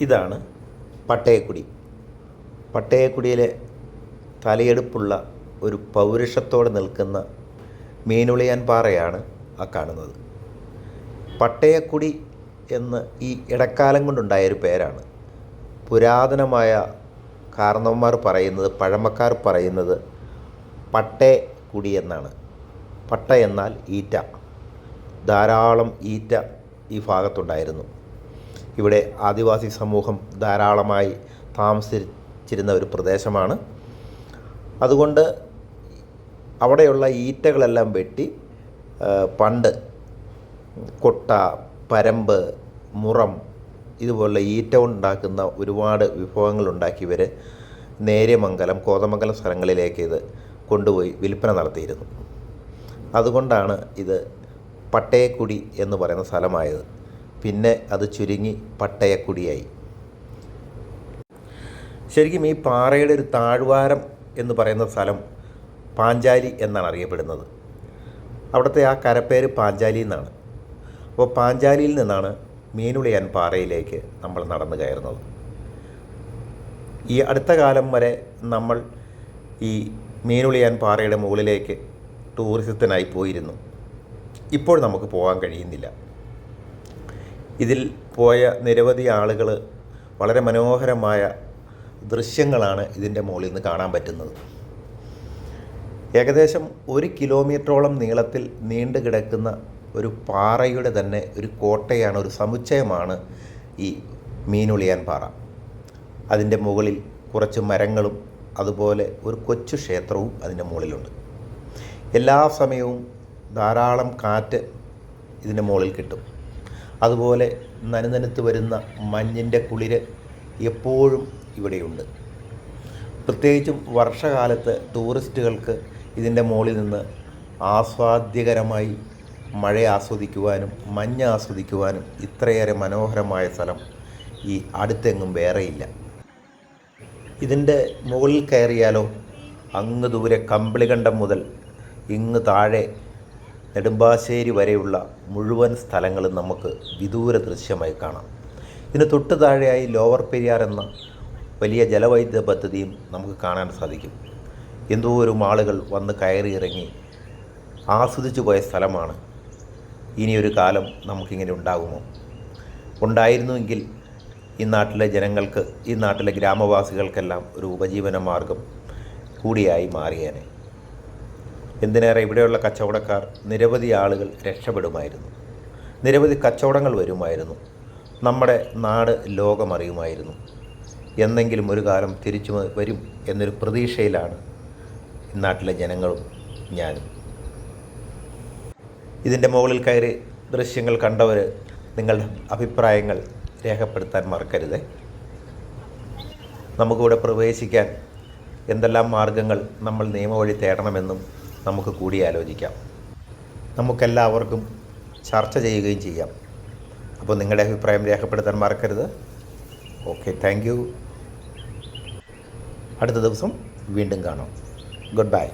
ഇതാണ് പട്ടയക്കുടി. പട്ടയക്കുടിയിലെ തലയെടുപ്പുള്ള ഒരു പൗരുഷത്തോടെ നിൽക്കുന്ന മീനുളിയാൻ പാറയാണ് ആ കാണുന്നത്. പട്ടയക്കുടി എന്ന് ഈ ഇടക്കാലം കൊണ്ടുണ്ടായൊരു പേരാണ്. പുരാതനമായ കാരണവന്മാർ പറയുന്നത് പഴമക്കാർ പറയുന്നത് പട്ടേ കുടി എന്നാണ്. പട്ട എന്നാൽ ഈറ്റ. ധാരാളം ഈറ്റ ഈ ഭാഗത്തുണ്ടായിരുന്നു. ഇവിടെ ആദിവാസി സമൂഹം ധാരാളമായി താമസിച്ചിരുന്ന ഒരു പ്രദേശമാണ്. അതുകൊണ്ട് അവിടെയുള്ള ഈറ്റകളെല്ലാം വെട്ടി പണ്ട് കൊട്ട പരമ്പ് മുറം ഇതുപോലുള്ള ഈറ്റ കൊണ്ടുണ്ടാക്കുന്ന ഒരുപാട് വിഭവങ്ങൾ ഉണ്ടാക്കിയവർ നേര്യമംഗലം കോതമംഗലം സ്ഥലങ്ങളിലേക്ക് ഇത് കൊണ്ടുപോയി വിൽപ്പന നടത്തിയിരുന്നു. അതുകൊണ്ടാണ് ഇത് പട്ടേക്കുടി എന്ന് പറയുന്ന സ്ഥലമായത്. പിന്നെ അത് ചുരുങ്ങി പട്ടയക്കുടിയായി. ശരിക്കും ഈ പാറയുടെ ഒരു താഴ്വാരം എന്ന് പറയുന്ന സ്ഥലം പാഞ്ചാലി എന്നാണ് അറിയപ്പെടുന്നത്. അവിടുത്തെ ആ കരപ്പേര് പാഞ്ചാലി എന്നാണ്. അപ്പോൾ പാഞ്ചാലിയിൽ നിന്നാണ് മീനുളിയാൻ പാറയിലേക്ക് നമ്മൾ നടന്നു കയറുന്നത്. ഈ അടുത്ത കാലം വരെ നമ്മൾ ഈ മീനുളിയാൻ പാറയുടെ മുകളിലേക്ക് ടൂറിസത്തിനായി പോയിരുന്നു. ഇപ്പോൾ നമുക്ക് പോകാൻ കഴിയുന്നില്ല. ഇതിൽ പോയ നിരവധി ആളുകൾ വളരെ മനോഹരമായ ദൃശ്യങ്ങളാണ് ഇതിന്റെ മുകളിൽ നിന്ന് കാണാൻ പറ്റുന്നത്. ഏകദേശം ഒരു കിലോമീറ്ററോളം നീളത്തിൽ നീണ്ടു കിടക്കുന്ന ഒരു പാറയുടെ തന്നെ ഒരു കോട്ടയാണ് ഒരു സമുച്ചയമാണ് ഈ മീനുളിയാൻ പാറ. അതിന്റെ മുകളിൽ കുറച്ച് മരങ്ങളും അതുപോലെ ഒരു കൊച്ചു ക്ഷേത്രവും അതിന്റെ മുകളിലുണ്ട്. എല്ലാ സമയവും ധാരാളം കാറ്റ് ഇതിന്റെ മുകളിൽ കിട്ടും. അതുപോലെ നനുനനുത്ത് വരുന്ന മഞ്ഞിന്റെ കുളിര് എപ്പോഴും ഇവിടെയുണ്ട്. പ്രത്യേകിച്ചും വർഷകാലത്ത് ടൂറിസ്റ്റുകൾക്ക് ഇതിന്റെ മുകളിൽ നിന്ന് ആസ്വാദ്യകരമായി മഴ ആസ്വദിക്കുവാനും മഞ്ഞ് ആസ്വദിക്കുവാനും ഇത്രയേറെ മനോഹരമായ സ്ഥലം ഈ അടുത്തെങ്ങും വേറെയില്ല. ഇതിന്റെ മുകളിൽ കയറിയാലോ അങ്ങ് ദൂരെ കമ്പിളികണ്ടം മുതൽ ഇങ്ങ് താഴെ നെടുമ്പാശ്ശേരി വരെയുള്ള മുഴുവൻ സ്ഥലങ്ങളും നമുക്ക് വിദൂര ദൃശ്യമായി കാണാം. ഇതിന് തൊട്ട് താഴെയായി ലോവർ പെരിയാർ എന്ന വലിയ ജലവൈദ്യുത പദ്ധതിയും നമുക്ക് കാണാൻ സാധിക്കും. എന്തോ ഒരു മാളുകൾ വന്ന് കയറി ഇറങ്ങി ആസ്വദിച്ചു പോയ സ്ഥലമാണ്. ഇനിയൊരു കാലം നമുക്കിങ്ങനെ ഉണ്ടാകുമോ? ഉണ്ടായിരുന്നുവെങ്കിൽ ഈ നാട്ടിലെ ജനങ്ങൾക്ക് ഈ നാട്ടിലെ ഗ്രാമവാസികൾക്കെല്ലാം ഒരു ഉപജീവന മാർഗം കൂടിയായി മാറിയേനെ. എന്തിനേറെ ഇവിടെയുള്ള കച്ചവടക്കാർ നിരവധി ആളുകൾ രക്ഷപ്പെടുമായിരുന്നു. നിരവധി കച്ചവടങ്ങൾ വരുമായിരുന്നു. നമ്മുടെ നാട് ലോകമറിയുമായിരുന്നു. എന്നെങ്കിലും ഒരു കാലം തിരിച്ചു വരും എന്നൊരു പ്രതീക്ഷയിലാണ് നാട്ടിലെ ജനങ്ങളും ഞാനും. ഇതിന്റെ മുകളിൽ കയറി ദൃശ്യങ്ങൾ കണ്ടവർ നിങ്ങളുടെ അഭിപ്രായങ്ങൾ രേഖപ്പെടുത്താൻ മറക്കരുത്. നമുക്കിവിടെ പ്രവേശിക്കാൻ എന്തെല്ലാം മാർഗങ്ങൾ നമ്മൾ നിയമവഴി തേടണമെന്നും നമുക്ക് കൂടി ആലോചിക്കാം നമുക്കെല്ലാവർക്കും ചർച്ച ചെയ്യുകയും ചെയ്യാം. അപ്പോൾ നിങ്ങളുടെ അഭിപ്രായം രേഖപ്പെടുത്താൻ മറക്കരുത്. Okay thank you. അടുത്ത ദിവസം വീണ്ടും കാണാം. Good bye.